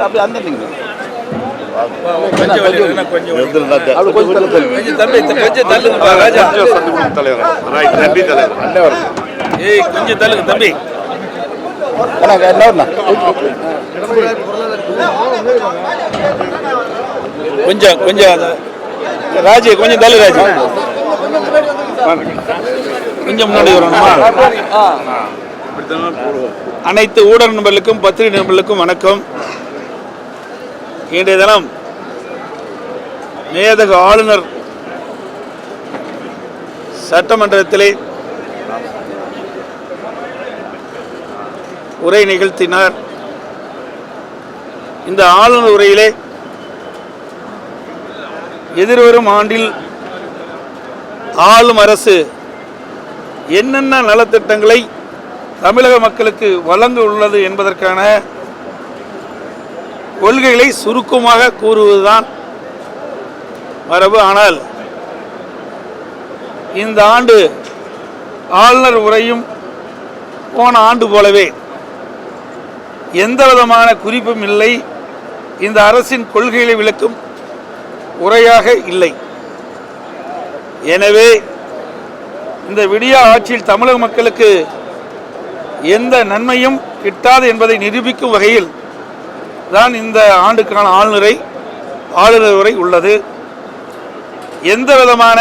அப்படி அந்த கொஞ்சம் கொஞ்சம் கொஞ்சம் தள்ளு கொஞ்சம் தள்ளுங்க தம்பி கொஞ்சம் கொஞ்சம் ராஜு கொஞ்சம் தள்ளு ராஜு கொஞ்சம் முன்னாடி வரணுமா அனைத்து ஊடக நண்பர்களுக்கும் பத்திரிகை நண்பர்களுக்கும் வணக்கம். இன்றைய தினம் மேதக ஆளுநர் சட்டமன்றத்திலே உரை நிகழ்த்தினார். இந்த ஆளுநர் உரையிலே எதிர்வரும் ஆண்டில் ஆளும் அரசு என்னென்ன நலத்திட்டங்களை தமிழக மக்களுக்கு வழங்க உள்ளது என்பதற்கான கொள்கைகளை சுருக்கமாக கூறுவதுதான் மரபு. ஆனால் இந்த ஆண்டு ஆளுநர் உரையும் போன ஆண்டு போலவே எந்த விதமான குறிப்பும் இல்லை. இந்த அரசின் கொள்கைகளை விளக்கும் உரையாக இல்லை. எனவே இந்த விடியா ஆட்சியில் தமிழக மக்களுக்கு எந்த நன்மையும் கிட்டாது என்பதை நிரூபிக்கும் வகையில் தான் இந்த ஆண்டுக்கான ஆளுநரை ஆளுநர் உரை உள்ளது. எந்த விதமான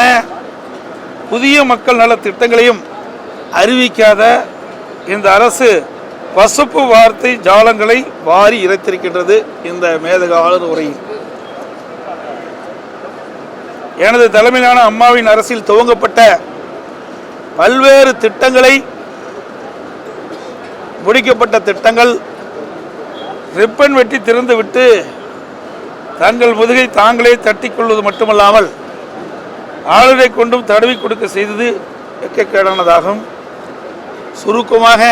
புதிய மக்கள் நல திட்டங்களையும் அறிவிக்காத இந்த அரசு பசுப்பு வார்த்தை ஜாலங்களை வாரி இறைத்திருக்கின்றது இந்த மேதக ஆளுநர் உரையில் எனது தலைமையிலான அம்மாவின் அரசில் துவங்கப்பட்ட பல்வேறு திட்டங்களை முடிக்கப்பட்ட திட்டங்கள் ரிப்பன் வெட்டி திறந்து விட்டு தங்கள் முதுகை தாங்களே தட்டிக்கொள்வது மட்டுமல்லாமல் ஆளுநரை கொண்டும் தடவி கொடுக்க செய்தது வெக்கக்கேடானதாகும். சுருக்கமாக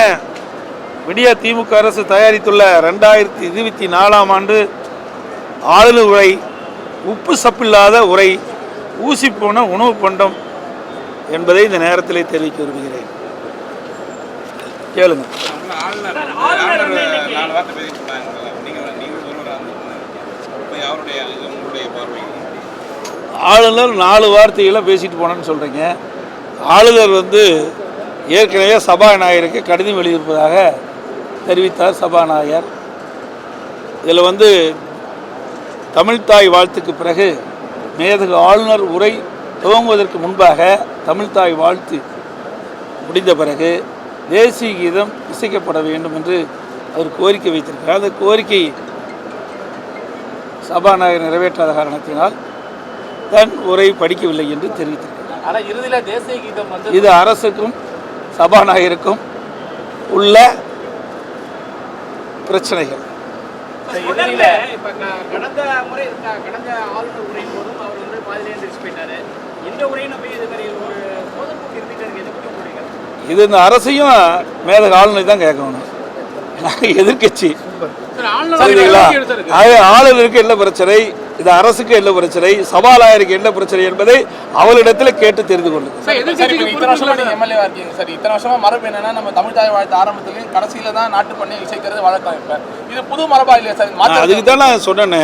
விடியா திமுக அரசு தயாரித்துள்ள ரெண்டாயிரத்தி இருபத்தி நாலாம் ஆண்டு ஆளுநர் உரை உப்பு சப்பில்லாத உரை ஊசி போன உணவு பண்டம் என்பதை இந்த நேரத்திலே தெரிவிக்க விரும்புகிறேன். கேளுங்க. ஆளுநர் நாலு வார்த்தைகளை பேசிட்டு போனேன்னு சொல்கிறீங்க ஆளுநர் வந்து ஏற்கனவே சபாநாயகருக்கு கடிதம் எழுதியிருப்பதாக தெரிவித்தார் சபாநாயகர். இதில் வந்து தமிழ்தாய் வாழ்த்துக்கு பிறகு மேதகு ஆளுநர் உரை துவங்குவதற்கு முன்பாக தமிழ்தாய் வாழ்த்து முடிந்த பிறகு தேசிய கீதம் இசைக்கப்பட வேண்டும் என்று அவர் கோரிக்கை வைத்திருக்கிறார். அந்த கோரிக்கை சபாநாயகர் நிறைவேற்றாத காரணத்தினால் தன் உரை படிக்கவில்லை என்று தெரிவித்திருக்கிறார். தேசிய கீதம் வந்து இது அரசுக்கும் சபாநாயகருக்கும் உள்ள பிரச்சனைகள். கடந்த முறை கடந்த ஆளுநர் உரையின் போதும் அவர் வந்து பாதியிலே எந்திரிச்சு போயிட்டாரு. இந்த உரையில போய் இது மாதிரி ஒரு பொதுக்கூட்டு இருந்துட்டு எதை பற்றி போறீங்க இது இந்த அரசையும் மேல ஆளுநர் தான் கேட்கணும். நாங்கள் எதிர்க்கட்சி சரிங்களா? ஆளுநருக்கு என்ன பிரச்சனை? இது அரசுக்கு என்ன பிரச்சனை? சபாநாயகருக்கு என்ன பிரச்சனை என்பதை அவளிடத்தில் கேட்டு தெரிந்து கொள்ளுங்கள். சார் இப்ப இத்தனை வருஷமா நீங்க எம்எல்ஏவா இருக்கீங்க சார். இத்தனை வருஷமா மரபு என்னன்னா நம்ம தமிழ் தாய் வாழ்த்து ஆரம்பத்துலயும் கடைசியில தான் நாட்டு பண்ணி இசைக்கிறது வழக்கம் இப்ப. இது புது மரபா இல்லையா சார்? நான் மாற்ற அதுக்கு தான் நான் சொன்னேனே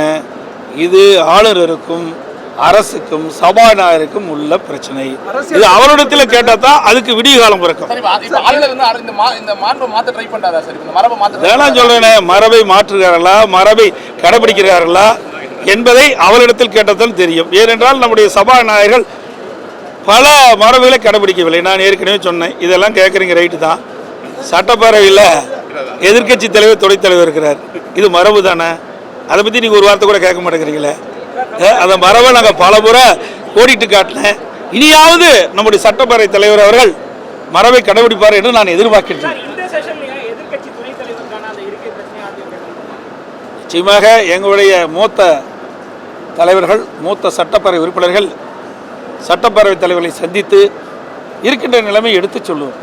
இது ஆளுநருக்கும் அரசுக்கும் சபாநாயகருக்கும் உள்ள பிரச்சனை. இது அவரிடத்தில் கேட்டால் தான் அதுக்கு விடிய காலம் பிறக்கும். சரி இப்ப இப்ப ஆளுநர் வந்து அர- இந்த மா- இந்த மாண்பை மாத்த ட்ரை பண்றாரா சார்? இப்ப இந்த மரபை மாத்த try இதெல்லாம் சொல்றேனே மரபை மாற்றுகிறார்களா மரபை கடைபிடிக்கிறார்களா என்பதை அவரிடத்தில் கேட்டதால் தெரியும். ஏனென்றால் நம்முடைய சபாநாயகர்கள் பல மரபுகளை கடைபிடிக்கவில்லை. நான் ஏற்கனவே சொன்னேன். இதெல்லாம் கேட்குறீங்க ரைட்டு தான். சட்டப்பேரவையில் எதிர்க்கட்சி தலைவர் துணைத் தலைவர் இருக்கிறார். இது மரபு தானே? அதை பற்றி நீங்கள் ஒரு வார்த்தை கூட கேட்க மாட்டேங்கிறீங்களே. அந்த மரபை நாங்கள் பல முறை கோடிட்டு காட்டினேன். இனியாவது நம்முடைய சட்டப்பேரவை தலைவர் அவர்கள் மரபை கடைபிடிப்பார் என்று நான் எதிர்பார்க்கின்றேன். நிச்சயமாக எங்களுடைய மூத்த தலைவர்கள் மூத்த சட்டப்பேரவை உறுப்பினர்கள் சட்டப்பேரவை தலைவர்களை சந்தித்து இருக்கின்ற நிலைமை எடுத்துச் சொல்லுவோம்.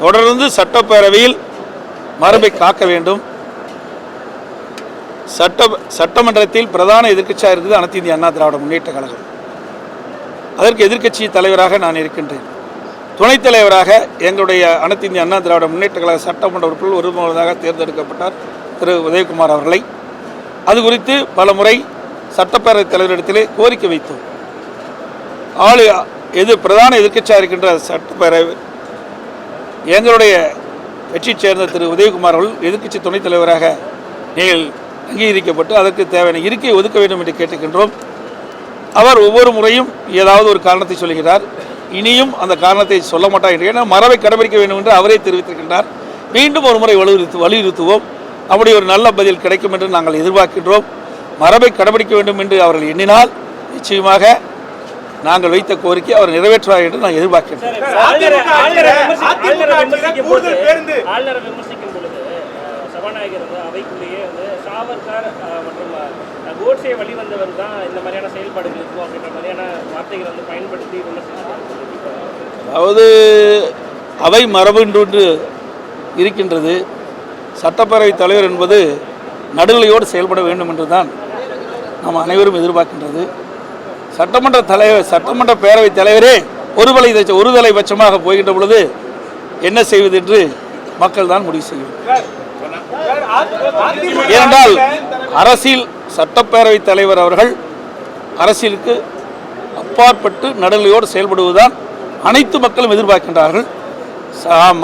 தொடர்ந்து சட்டப்பேரவையில் மரபை காக்க வேண்டும். சட்ட சட்டமன்றத்தில் பிரதான எதிர்க்கட்சியாக இருக்குது அனைத்து இந்திய அண்ணா திராவிட முன்னேற்ற கழகம். அதற்கு எதிர்க்கட்சி தலைவராக நான் இருக்கின்றேன். துணைத் தலைவராக எங்களுடைய அனைத்து இந்திய அண்ணா திராவிட முன்னேற்ற கழக சட்டமன்ற உறுப்பினர் ஒருமுறையாக தேர்ந்தெடுக்கப்பட்டார் திரு. உதயகுமார் அவர்களை. அது குறித்து பல முறை சட்டப்பேரவைத் தலைவரிடத்திலே கோரிக்கை வைத்தோம். ஆளு எது பிரதான எதிர்க்கட்சியாக இருக்கின்ற சட்டப்பேரவை. எங்களுடைய கட்சியைச் சேர்ந்த திரு. உதயகுமார் அவர்கள் எதிர்க்கட்சி துணைத் தலைவராக நீங்கள் அங்கீகரிக்கப்பட்டு அதற்கு தேவையான இருக்கை ஒதுக்க வேண்டும் என்று கேட்டுக்கின்றோம். அவர் ஒவ்வொரு முறையும் ஏதாவது ஒரு காரணத்தை சொல்கிறார் இனியும் அந்த காரணத்தை சொல்ல மாட்டார் என்று ஏன்னா மரபை கடைபிடிக்க வேண்டும் என்று அவரே தெரிவித்திருக்கின்றார். மீண்டும் ஒரு முறை வலியுறுத்து வலியுறுத்துவோம். அப்படி ஒரு நல்ல பதில் கிடைக்கும் என்று நாங்கள் எதிர்பார்க்கின்றோம். மரபை கடைபிடிக்க வேண்டும் என்று அவர்கள் எண்ணினால் நிச்சயமாக நாங்கள் வைத்த கோரிக்கை அவர் நிறைவேற்றுவார் என்று நான் எதிர்பார்க்கின்றேன். சபாநாயகர் அவைக்குள்ளேயே வந்து சாவர்கர் மற்றும் கோட்சே வழிவந்தவர் தான் இந்த மாதிரியான செயல்பாடுகள் இருக்கும் அப்படின்ற மாதிரியான வார்த்தைகளை வந்து பயன்படுத்தி அதாவது அவை மரபு என்று இருக்கின்றது. சட்டப்பேரவைத் தலைவர் என்பது நடுநிலையோடு செயல்பட வேண்டும் என்று தான் நாம் அனைவரும் எதிர்பார்க்கின்றது. சட்டமன்ற தலைவர் சட்டமன்ற பேரவைத் தலைவரே ஒருதலை ஒருதலை பட்சமாக போகின்ற பொழுது என்ன செய்வது என்று மக்கள் தான் முடிவு செய்யும் ஏனென்றால் அரசியல் சட்டப்பேரவைத் தலைவர் அவர்கள் அரசியலுக்கு அப்பாற்பட்டு நடுநிலையோடு செயல்படுவதுதான் அனைத்து மக்களும் எதிர்பார்க்கின்றார்கள்.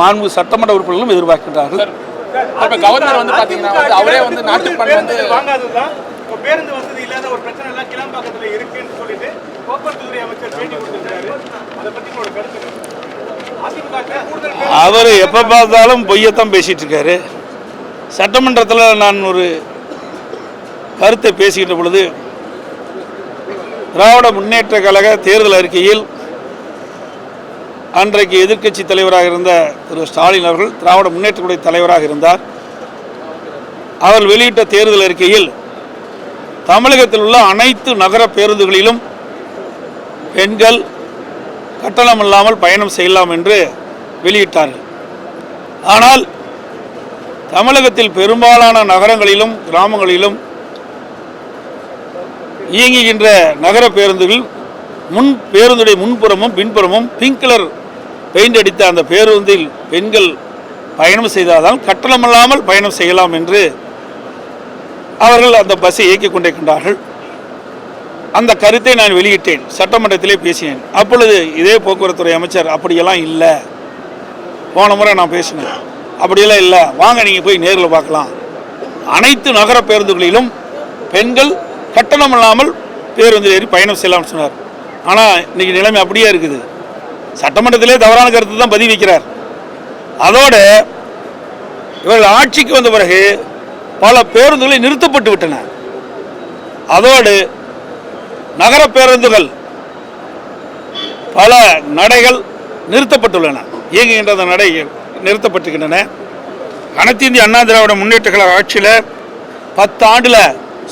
மாண்பு சட்டமன்ற உறுப்பினர்களும் எதிர்பார்க்கின்றார்கள். கவர்னர் வந்து பாத்தீங்கன்னா அவரே வந்து நாட்டுப்பண் வந்து வாங்காததுதான். இப்போ பேருந்து வசதி இல்லாத ஒரு பிரச்சனை எல்லாம் கிளம்பாக்கத்துல இருக்குன்னு சொல்லிட்டு போக்குவரத்து துறை அமைச்சர் பேட்டி கொடுத்திருக்காரு. அதை பத்தி உங்களோட கருத்து என்ன? அதிமுக க்கு கூடுதல் பேருந்து அவர் எப்போ பார்த்தாலும் பொய்யத்தான் பேசிட்டு இருக்காரு. சட்டமன்றத்தில் நான் ஒரு கருத்தை பேசுகின்ற பொழுது திராவிட முன்னேற்ற கழக தேர்தல் அறிக்கையில் அன்றைக்கு எதிர்க்கட்சி தலைவராக இருந்த திரு ஸ்டாலின் அவர்கள் திராவிட முன்னேற்றக்கூடிய தலைவராக இருந்தார். அவர் வெளியிட்ட தேர்தல் அறிக்கையில் தமிழகத்தில் உள்ள அனைத்து நகர பேருந்துகளிலும் பெண்கள் கட்டணம் இல்லாமல் பயணம் செய்யலாம் என்று வெளியிட்டார்கள். ஆனால் தமிழகத்தில் பெரும்பாலான நகரங்களிலும் கிராமங்களிலும் இயங்குகின்ற நகர பேருந்துகள் முன் பேருந்துடைய முன்புறமும் பின்புறமும் பிங்க் கலர் பெயிண்ட் அடித்த அந்த பேருந்தில் பெண்கள் பயணம் செய்தால்தான் கட்டணமில்லாமல் பயணம் செய்யலாம் என்று அவர்கள் அந்த பஸ்ஸை இயக்கிக் கொண்டிருக்கின்றார்கள். அந்த கருத்தை நான் வெளியிட்டேன் சட்டமன்றத்திலே பேசினேன். அப்பொழுது இதே போக்குவரத்துறை அமைச்சர் அப்படியெல்லாம் இல்லை. போன முறை நான் பேசினேன். அப்படியெல்லாம் இல்லை. வாங்க நீங்கள் போய் நேரில் பார்க்கலாம். அனைத்து நகர பேருந்துகளிலும் பெண்கள் கட்டணம் இல்லாமல் பேருந்தில் ஏறி பயணம் செய்யலாம்னு சொன்னார். ஆனால் இன்னைக்கு நிலைமை அப்படியே இருக்குது. சட்டமன்றத்திலே தவறான கருத்து தான் பதிவு வைக்கிறார். அதோட இவர்கள் ஆட்சிக்கு வந்த பிறகு பல பேருந்துகளை நிறுத்தப்பட்டு விட்டன. அதோடு நகர பேருந்துகள் பல நடைகள் நிறுத்தப்பட்டுள்ளன. இயங்குகின்ற அந்த நடைகள் நிறுத்தப்பட்டிருக்கின்றன. அனைத்து இந்திய அண்ணா திராவிட முன்னேற்ற கழக ஆட்சியில் பத்து ஆண்டில்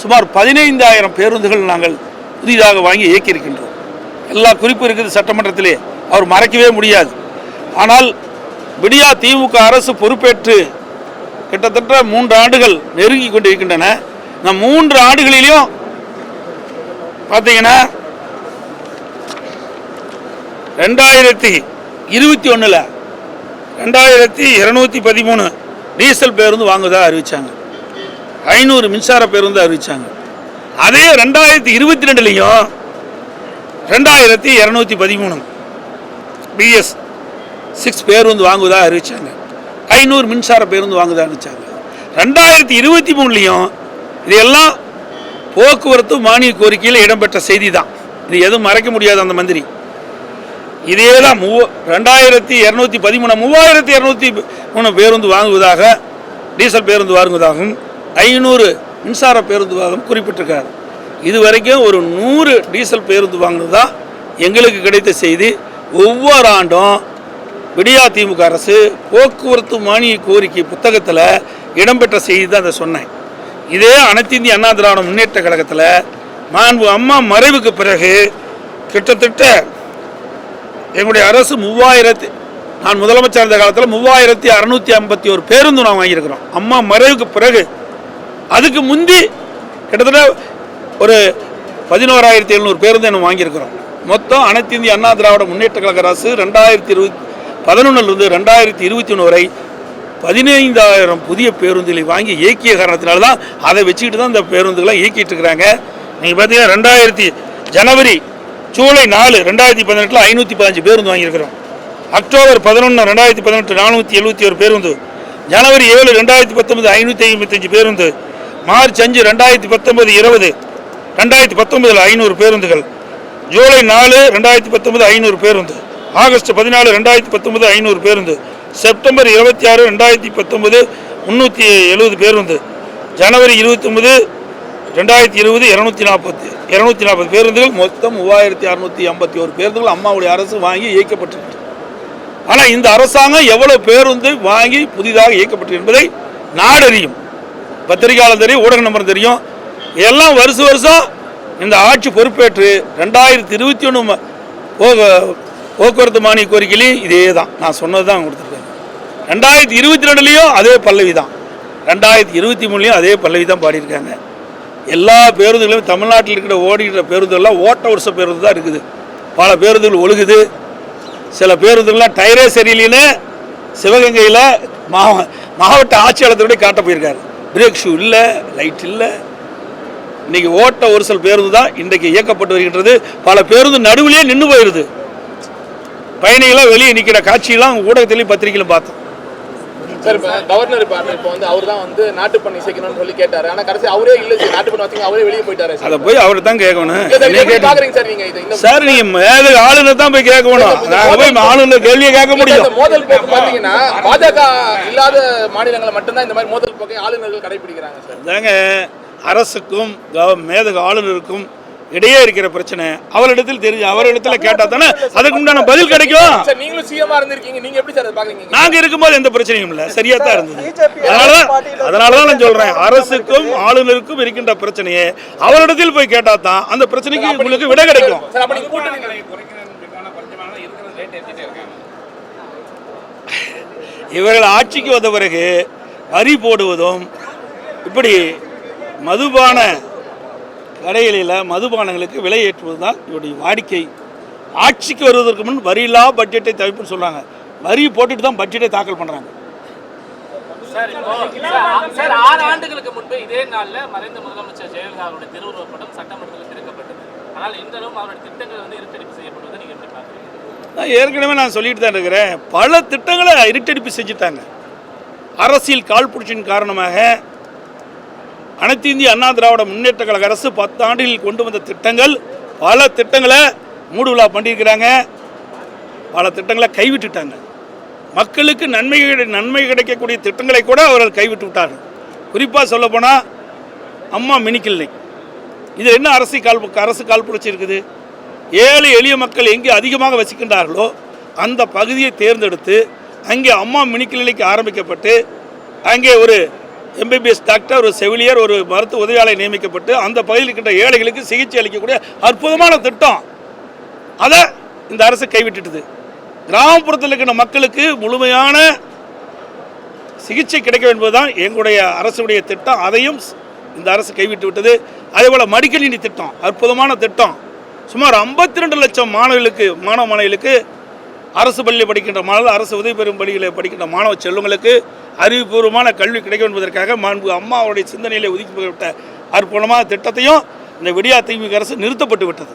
சுமார் பதினைந்தாயிரம் பேருந்துகள் நாங்கள் புதிதாக வாங்கி இயக்கியிருக்கின்றோம். எல்லா குறிப்பு இருக்குது சட்டமன்றத்திலே. அவர் மறைக்கவே முடியாது. ஆனால் விடியா திமுக அரசு பொறுப்பேற்று கிட்டத்தட்ட மூன்று ஆண்டுகள் நெருங்கி கொண்டிருக்கின்றன. இந்த மூன்று ஆண்டுகளிலும் பார்த்தீங்கன்னா ரெண்டாயிரத்தி இருபத்தி ஒன்றில் ரெண்டாயிரத்தி இரநூத்தி பதிமூணு டீசல் பேருந்து வாங்குவதாக அறிவித்தாங்க ஐநூறு மின்சார பேருந்து அறிவித்தாங்க அதே ரெண்டாயிரத்தி இருபத்தி ரெண்டுலேயும் ரெண்டாயிரத்தி இரநூத்தி பதிமூணு பிஎஸ் சிக்ஸ் பேருந்து வாங்குவதாக அறிவித்தாங்க ஐநூறு மின்சார பேருந்து வாங்குவதாக அறிவிச்சாங்க. ரெண்டாயிரத்தி இருபத்தி மூணுலேயும் இதெல்லாம் போக்குவரத்து மானிய கோரிக்கையில் இடம்பெற்ற செய்தி தான் இது எதுவும் மறைக்க முடியாது அந்த மந்திரி. இதே தான் மூ ரெண்டாயிரத்தி இரநூத்தி பதிமூணு மூவாயிரத்தி இரநூத்தி மூணு பேருந்து வாங்குவதாக டீசல் பேருந்து வாங்குவதாகவும் ஐநூறு மின்சார பேருந்து வாங்கும் குறிப்பிட்டிருக்காரு. இது வரைக்கும் ஒரு நூறு டீசல் பேருந்து வாங்கினது தான் எங்களுக்கு கிடைத்த செய்தி. ஒவ்வொரு ஆண்டும் விடியா திமுக அரசு போக்குவரத்து மானிய கோரிக்கை புத்தகத்தில் இடம்பெற்ற செய்தி தான் அதை சொன்னேன். இதே அனைத்து இந்திய அண்ணா திராவிட முன்னேற்ற கழகத்தில் மாண்பு அம்மா மறைவுக்கு பிறகு கிட்டத்தட்ட எங்களுடைய அரசு மூவாயிரத்தி நான் முதலமைச்சர் இருந்த காலத்தில் மூவாயிரத்தி அறநூற்றி ஐம்பத்தி ஒரு பேருந்து நான் வாங்கியிருக்கிறோம். அம்மா மறைவுக்கு பிறகு அதுக்கு முந்தி கிட்டத்தட்ட ஒரு பதினோராயிரத்தி எழுநூறு பேருந்து நம்ம வாங்கியிருக்கிறோம். மொத்தம் அனைத்து இந்திய அண்ணா திராவிட முன்னேற்ற கழக அரசு ரெண்டாயிரத்தி இருபத்தி பதினொன்னுலேருந்து ரெண்டாயிரத்தி இருபத்தி ஒன்று வரை பதினைந்தாயிரம் புதிய பேருந்துகளை வாங்கி இயக்கிய காரணத்தினால தான் அதை வச்சுக்கிட்டு தான் இந்த பேருந்துகளை இயக்கிட்டு இருக்கிறாங்க. நீங்கள் பார்த்தீங்கன்னா ரெண்டாயிரத்தி ஜனவரி ஜூலை நாலு ரெண்டாயிரத்தி பதினெட்டில் ஐநூற்றி பதினஞ்சு பேருந்து வாங்கியிருக்கிறோம். அக்டோபர் பதினொன்று ரெண்டாயிரத்தி பதினெட்டு நானூற்றி எழுபத்தி ஒரு பேருந்து. ஜனவரி ஏழு ரெண்டாயிரத்தி பத்தொன்பது ஐநூற்றி ஐம்பத்தஞ்சு பேருந்து. மார்ச் அஞ்சு ரெண்டாயிரத்தி பத்தொன்பது இருபது. ரெண்டாயிரத்தி பத்தொன்பதில் ஐநூறு பேருந்துகள். ஜூலை நாலு ரெண்டாயிரத்தி பத்தொன்பது ஐநூறு பேருந்து. ஆகஸ்ட் பதினாலு ரெண்டாயிரத்தி பத்தொன்பது ஐநூறு பேருந்து. செப்டம்பர் இருபத்தி ஆறு ரெண்டாயிரத்தி பத்தொன்பது முந்நூற்றி எழுபது பேருந்து. ஜனவரி இருபத்தொம்பது ரெண்டாயிரத்தி இருபது இரநூத்தி நாற்பத்தி. இரநூத்தி நாற்பது பேருந்துகள் மொத்தம் மூவாயிரத்தி அறுநூற்றி ஐம்பத்தி ஒரு பேருந்துகள் அம்மாவுடைய அரசு வாங்கி இயக்கப்பட்டிருக்கு ஆனால் இந்த அரசாங்கம் எவ்வளவு பேருந்து வாங்கி புதிதாக இயக்கப்பட்டது என்பதை நாடறியும் பத்திரிகையாளர் தெரியும் ஊடக நம்பர் தெரியும். எல்லாம் வருஷ வருஷம் இந்த ஆட்சி பொறுப்பேற்று ரெண்டாயிரத்தி இருபத்தி ஒன்று போக போக்குவரத்து மானிய கோரிக்கையிலையும் இதே தான் நான் சொன்னது தான் கொடுத்துருக்கேன். ரெண்டாயிரத்தி இருபத்தி ரெண்டுலேயும் அதே பல்லவி தான் ரெண்டாயிரத்தி இருபத்தி மூணுலேயும் அதே பல்லவி தான் பாடியிருக்காங்க. எல்லா பேருந்துகளும் தமிழ்நாட்டில் இருக்கிற ஓடிக்கிற பேருந்துகள்லாம் ஓட்ட வருஷ பேருந்து தான் இருக்குது. பல பேருந்துகள் ஒழுகுது. சில பேருந்துகள்லாம் டயரே சரியில்லைன்னு சிவகங்கையில் மாவ மாவட்ட ஆட்சியாளர்த்தோட காட்ட போயிருக்காரு பிரேக் ஷூ இல்லை லைட் இல்லை. இன்றைக்கி ஓட்ட ஒரு சில பேருந்து தான் இன்றைக்கு இயக்கப்பட்டு வருகின்றது. பல பேருந்து நடுவிலேயே நின்று போயிடுது பயணிகளாக வெளியே நிற்கிற காட்சியெல்லாம் ஊடகத்திலையும் பத்திரிகையிலும் பார்த்தோம். சார் இப்போ கவர்னர் இப்போ இப்போ வந்து அவர் தான் வந்து நாட்டு பண்ணி சேர்க்கணும்னு சொல்லி கேட்டாரு. ஆனா கடைசி அவரே இல்ல சார் நாட்டு பண்ணி வச்சுங்க அவரே வெளியே போயிட்டாரு அதை போய் அவர் தான் கேட்கணும். சார், நீங்க இது? சார் நீங்க மேல ஆளுநர் தான் போய் கேட்கணும். நாங்க போய் ஆளுநர் கேள்வியை கேட்க முடியும். மோதல் போக்கு பாத்தீங்கன்னா பாஜக இல்லாத மாநிலங்களை மட்டும்தான் இந்த மாதிரி மோதல் போக்கை ஆளுநர்கள் கடைபிடிக்கிறாங்க சார். அரசுக்கும் மேதக ஆளுநருக்கும் இடையே இருக்கிற பிரச்சனை. அவரிடத்தில் தெரிஞ்சு அவரிடத்துல கேட்டா தானே அதுக்கு உண்டான பதில் கிடைக்கும். நீங்களும் சிஎம்ஆ இருந்திருக்கீங்க. நீங்க எப்படி சார் பாக்குறீங்க நாங்க இருக்கும்போது எந்த பிரச்சனையும் இல்லை. சரியா தான் இருந்தது. அதனாலதான் அதனாலதான் நான் சொல்றேன். அரசுக்கும் ஆளுநருக்கும் இருக்கின்ற பிரச்சனையை அவரிடத்தில் போய் கேட்டா தான் அந்த பிரச்சனைக்கு உங்களுக்கு விடை கிடைக்கும். இவர்கள் ஆட்சிக்கு வந்த பிறகு வரி போடுவதும் இப்படி மதுபான கடைகளில் மதுபானங்களுக்கு விலை ஏற்றுவது தான் இவருடைய வாடிக்கை. ஆட்சிக்கு வருவதற்கு முன் வரியில்லா பட்ஜெட்டை தவிர்ப்புன்னு சொல்றாங்க. வரி போட்டுட்டு தான் பட்ஜெட்டை தாக்கல் பண்றாங்க. சார் இப்போ சார், சார் ஆறு ஆண்டுகளுக்கு முன்பு இதே நாள்ல மறைந்த முதலமைச்சர் ஜெயலலிதா அவருடைய திருவுருவப் படம் சட்டமன்றத்தில் திறக்கப்பட்டது. ஆனால் இன்றளவும் அவருடைய திட்டங்கள் வந்து இருட்டடிப்பு செய்யப்படுவதை நீங்க எப்படி பாக்குறீங்க நான் ஏற்கனவே நான் சொல்லிட்டு தான் இருக்கிறேன். பல திட்டங்களை இருட்டடிப்பு செஞ்சுட்டாங்க. அரசியல் காழ்ப்புணர்ச்சியின் காரணமாக அனைத்து இந்திய அண்ணா திராவிட முன்னேற்ற கழக அரசு பத்தாண்டில் கொண்டு வந்த திட்டங்கள். பல திட்டங்களை மூடுவிழா பண்ணியிருக்கிறாங்க. பல திட்டங்களை கைவிட்டுட்டாங்க. மக்களுக்கு நன்மை நன்மை கிடைக்கக்கூடிய திட்டங்களை கூட அவர்கள் கைவிட்டு விட்டார்கள். குறிப்பாக சொல்லப்போனால் அம்மா மினி இது என்ன அரசு கால் அரசு கால் பிடிச்சிருக்குது ஏழை எளிய மக்கள் எங்கே அதிகமாக வசிக்கின்றார்களோ அந்த பகுதியை தேர்ந்தெடுத்து அங்கே அம்மா மினி ஆரம்பிக்கப்பட்டு அங்கே ஒரு எம்பிபிஎஸ் டாக்டர் ஒரு செவிலியர் ஒரு மருத்துவ உதவியாளர் நியமிக்கப்பட்டு அந்த பகுதியில் இருக்கின்ற ஏழைகளுக்கு சிகிச்சை அளிக்கக்கூடிய அற்புதமான திட்டம். அதை இந்த அரசு கைவிட்டுட்டுது. கிராமப்புறத்தில் இருக்கின்ற மக்களுக்கு முழுமையான சிகிச்சை கிடைக்க என்பதுதான் எங்களுடைய அரசுடைய திட்டம். அதையும் இந்த அரசு கைவிட்டு விட்டது அதே போல் மடிக்கணினி திட்டம் அற்புதமான திட்டம். சுமார் 52 ரெண்டு லட்சம் மாணவர்களுக்கு மாணவ மாணவிகளுக்கு அரசு பள்ளியில் படிக்கின்ற மாணவர்கள் அரசு உதவி பெறும் பள்ளிகளில் படிக்கின்ற மாணவ செல்வங்களுக்கு அறிவுபூர்வமான கல்வி கிடைக்கும் என்பதற்காக மாண்பு அம்மாவுடைய சிந்தனையிலே ஒதுக்கப்பட்ட அற்புதமான திட்டத்தையும் இந்த விடியா திமுக அரசு நிறுத்தப்பட்டு விட்டது.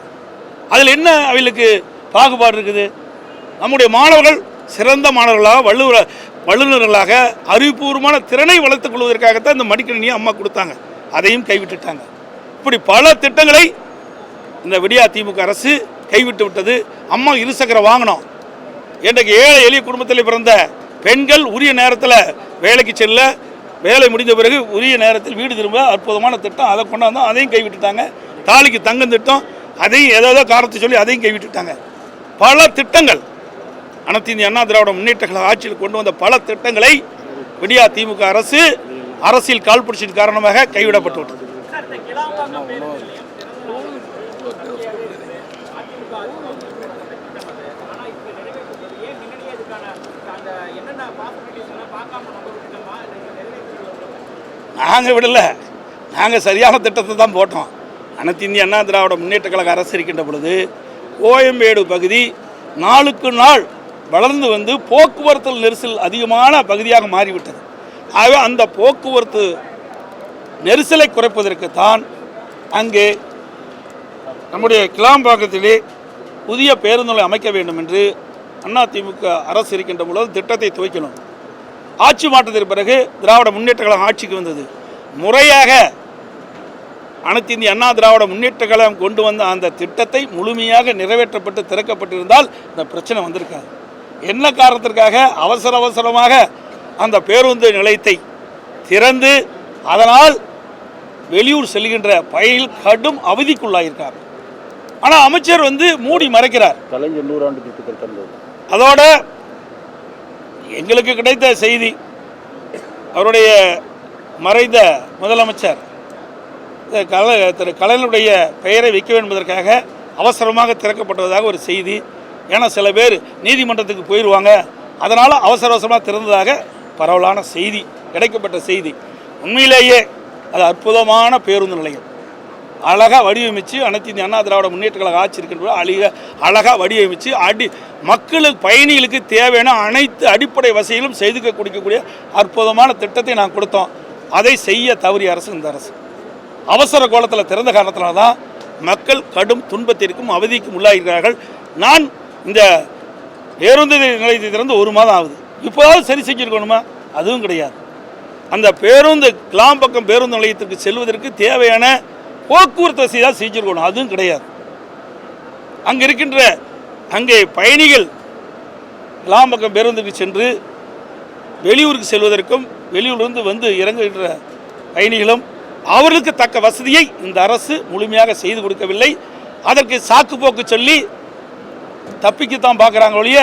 அதில் என்ன அவளுக்கு பாகுபாடு இருக்குது? நம்முடைய மாணவர்கள் சிறந்த மாணவர்களாக வல்லுவ வல்லுநர்களாக அறிவுபூர்வமான திறனை வளர்த்துக் கொள்வதற்காகத்தான் இந்த மடிக்கணினியை அம்மா கொடுத்தாங்க. அதையும் கைவிட்டுட்டாங்க. இப்படி பல திட்டங்களை இந்த விடியா திமுக அரசு கைவிட்டு விட்டது. அம்மா இருசக்கர வாங்கினோம் இன்றைக்கு ஏழை எளிய குடும்பத்தில் பிறந்த பெண்கள் உரிய நேரத்தில் வேலைக்கு செல்ல வேலை முடிஞ்ச பிறகு உரிய நேரத்தில் வீடு திரும்ப அற்புதமான திட்டம். அதை கொண்டாந்தோம் அதையும் கைவிட்டுட்டாங்க. தாலிக்கு தங்கம் திட்டம் அதையும் ஏதாவது காரணத்தை சொல்லி அதையும் கைவிட்டுட்டாங்க. பல திட்டங்கள் அனைத்து இந்திய அண்ணா திராவிட முன்னேற்ற கழக ஆட்சியில் கொண்டு வந்த பல திட்டங்களை விடியா திமுக அரசு அரசியல் காழ்ப்புணர்ச்சியின் காரணமாக கைவிடப்பட்டு விட்டது சார் இந்த கிளாம்பாக்கம் பேருந்து நிலையம் ஆனா இப்ப நிறைவேற்றுறது ஏன் முன்னாடியே இதுக்கான அந்த என்னென்ன பாசிபிலிட்டிஸ் எல்லாம் பார்க்காம நம்ம விட்டுட்டோமா இல்லை நிறைவேற்றி நாங்கள் விடலை. நாங்கள் சரியான திட்டத்தை தான் போட்டோம். அனைத்து இந்திய அண்ணா திராவிட முன்னேற்ற கழக அரசு இருக்கின்ற பொழுது கோயம்பேடு பகுதி நாளுக்கு நாள் வளர்ந்து வந்து போக்குவரத்து நெரிசல் அதிகமான பகுதியாக மாறிவிட்டது. ஆகவே அந்த போக்குவரத்து நெரிசலை குறைப்பதற்குத்தான் அங்கே நம்முடைய கிளாம்பாக்கத்திலே புதிய பேருந்துகளை அமைக்க வேண்டும் என்று அதிமுக அரசு இருக்கின்ற பொழுது திட்டத்தை துவைக்கணும் ஆட்சி மாற்றத்திற்கு பிறகு திராவிட முன்னேற்ற கழகம் ஆட்சிக்கு வந்தது. முறையாக அனைத்து இந்திய அண்ணா திராவிட முன்னேற்ற கழகம் கொண்டு வந்த அந்த திட்டத்தை முழுமையாக நிறைவேற்றப்பட்டு திறக்கப்பட்டிருந்தால் இந்த பிரச்சனை வந்திருக்காது. என்ன காரணத்திற்காக? அவசர அவசரமாக அந்த பேருந்து நிலையத்தை திறந்து அதனால் வெளியூர் செல்கின்ற பயணிகள் கடும் அவதிக்குள்ளாயிருக்கார் ஆனால் அமைச்சர் வந்து மூடி மறைக்கிறார். கலைஞர் நூறாண்டு திட்டத்தில் தந்தது அதோட எங்களுக்கு கிடைத்த செய்தி அவருடைய மறைந்த முதலமைச்சர் கல திரு கலைஞருடைய பெயரை வைக்க வேண்டும் அவசரமாக திறக்கப்பட்டதாக ஒரு செய்தி. ஏன்னா சில பேர் நீதிமன்றத்துக்கு போயிடுவாங்க அதனால் அவசர அவசரமாக திறந்ததாக பரவலான செய்தி கிடைக்கப்பட்ட செய்தி. உண்மையிலேயே அது அற்புதமான பேருந்து நிலையம். அழகாக வடிவமைச்சு அனைத்து இந்திய அண்ணா திராவிட முன்னேற்ற கழக ஆட்சி இருக்கின்ற அழிக அழகாக வடிவமைச்சு அடி மக்களுக்கு பயணிகளுக்கு தேவையான அனைத்து அடிப்படை வசதிகளும் செய்து கொடுக்கக்கூடிய அற்புதமான திட்டத்தை நான் கொடுத்தோம். அதை செய்ய தவறிய அரசு இந்த அரசு. அவசர கோலத்தில் திறந்த காரணத்தினால தான் மக்கள் கடும் துன்பத்திற்கும் அவதிக்கும் உள்ளாகிறார்கள். நான் இந்த பேருந்து நிலையத்தை திறந்து ஒரு மாதம் ஆகுது. இப்போதாவது சரி செஞ்சுருக்கணுமா? அதுவும் கிடையாது. அந்த பேருந்து கிளாம்பக்கம் பேருந்து நிலையத்திற்கு செல்வதற்கு தேவையான போக்குவரத்து வசதி தான் செஞ்சுருக்கணும். அதுவும் கிடையாது. அங்கே இருக்கின்ற அங்கே பயணிகள் கிளாம்பக்கம் பேருந்துக்கு சென்று வெளியூருக்கு செல்வதற்கும் வெளியூரிலிருந்து வந்து இறங்குகின்ற பயணிகளும் அவர்களுக்கு தக்க வசதியை இந்த அரசு முழுமையாக செய்து கொடுக்கவில்லை. அதற்கு சாக்கு போக்கு சொல்லி தப்பிக்கத்தான் பார்க்குறாங்க ஒழிய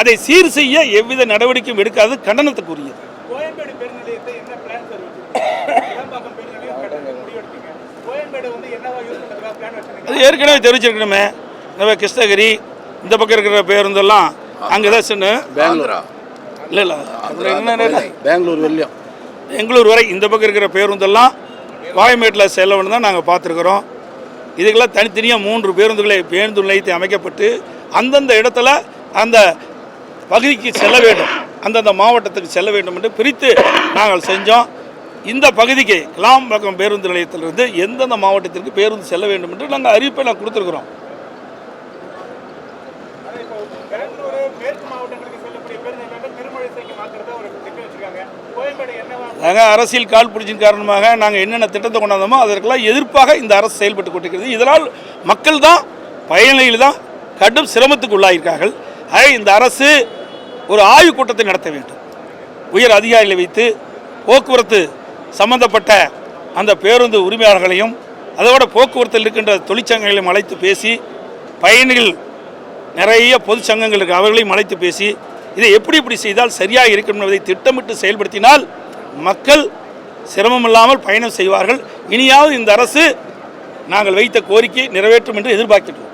அதை சீர் செய்ய எவ்வித நடவடிக்கையும் எடுக்காது கண்டனத்துக்குரியது கோயம்பேடு பேருந்து நிலையத்தை என்ன பிளான் சார் வச்சிருக்கீங்க கிளம்பாக்கம் பேருந்து நிலையம் கட்டுறதுக்கு முடிவெடுத்தீங்க கோயம்பேடு வந்து என்னவா யூஸ் பண்ணுறதுக்காக பிளான் வச்சிருக்கீங்க அது ஏற்கனவே தெரிவிச்சிருக்கணுமே. இந்த கிருஷ்ணகிரி இந்த பக்கம் இருக்கிற பேருந்தெல்லாம் அங்கே தான் சென்று பெங்களூர். இல்லை இல்லை. என்ன பெங்களூர் வெள்ளியம். பெங்களூர் வரை இந்த பக்கம் இருக்கிற பேருந்தெல்லாம் கோயம்பேட்டில் செல்லவன்னு தான் நாங்கள் பார்த்துருக்குறோம். இதுக்கெல்லாம் தனித்தனியாக மூன்று பேருந்துகளை பேருந்து நிலையத்தை அமைக்கப்பட்டு அந்தந்த இடத்துல அந்த பகுதிக்கு செல்ல வேண்டும். அந்தந்த மாவட்டத்துக்கு செல்ல வேண்டும் என்று பிரித்து நாங்கள் செஞ்சோம். இந்த பகுதிக்கு கிளாம்பக்கம் பேருந்து நிலையத்திலிருந்து எந்தெந்த மாவட்டத்திற்கு பேருந்து செல்ல வேண்டும் என்று நாங்கள் அறிவிப்பை நான் கொடுத்துருக்குறோம். நாங்கள் அரசியல் கால் பிடிச்சின் காரணமாக நாங்கள் என்னென்ன திட்டத்தை கொண்டாந்தோமோ அதற்கெல்லாம் எதிர்ப்பாக இந்த அரசு செயல்பட்டு கொண்டிருக்கிறது. இதனால் மக்கள் தான் பயணிகள் தான் கடும் சிரமத்துக்கு உள்ளாயிருக்கார்கள். ஆக இந்த அரசு ஒரு ஆய்வுக் கூட்டத்தை நடத்த வேண்டும். உயர் அதிகாரிகளை வைத்து போக்குவரத்து சம்பந்தப்பட்ட அந்த பேருந்து உரிமையாளர்களையும் அதோட போக்குவரத்தில் இருக்கின்ற தொழிற்சங்கங்களையும் அழைத்து பேசி பயணிகள் நிறைய பொது சங்கங்கள் இருக்கு அவர்களையும் அழைத்து பேசி இதை எப்படி இப்படி செய்தால் சரியாக இருக்கும் என்பதை திட்டமிட்டு செயல்படுத்தினால் மக்கள் சிரமம் இல்லாமல் பயணம் செய்வார்கள். இனியாவது இந்த அரசு நாங்கள் வைத்த கோரிக்கை நிறைவேற்றும் என்று எதிர்பார்க்கிறோம்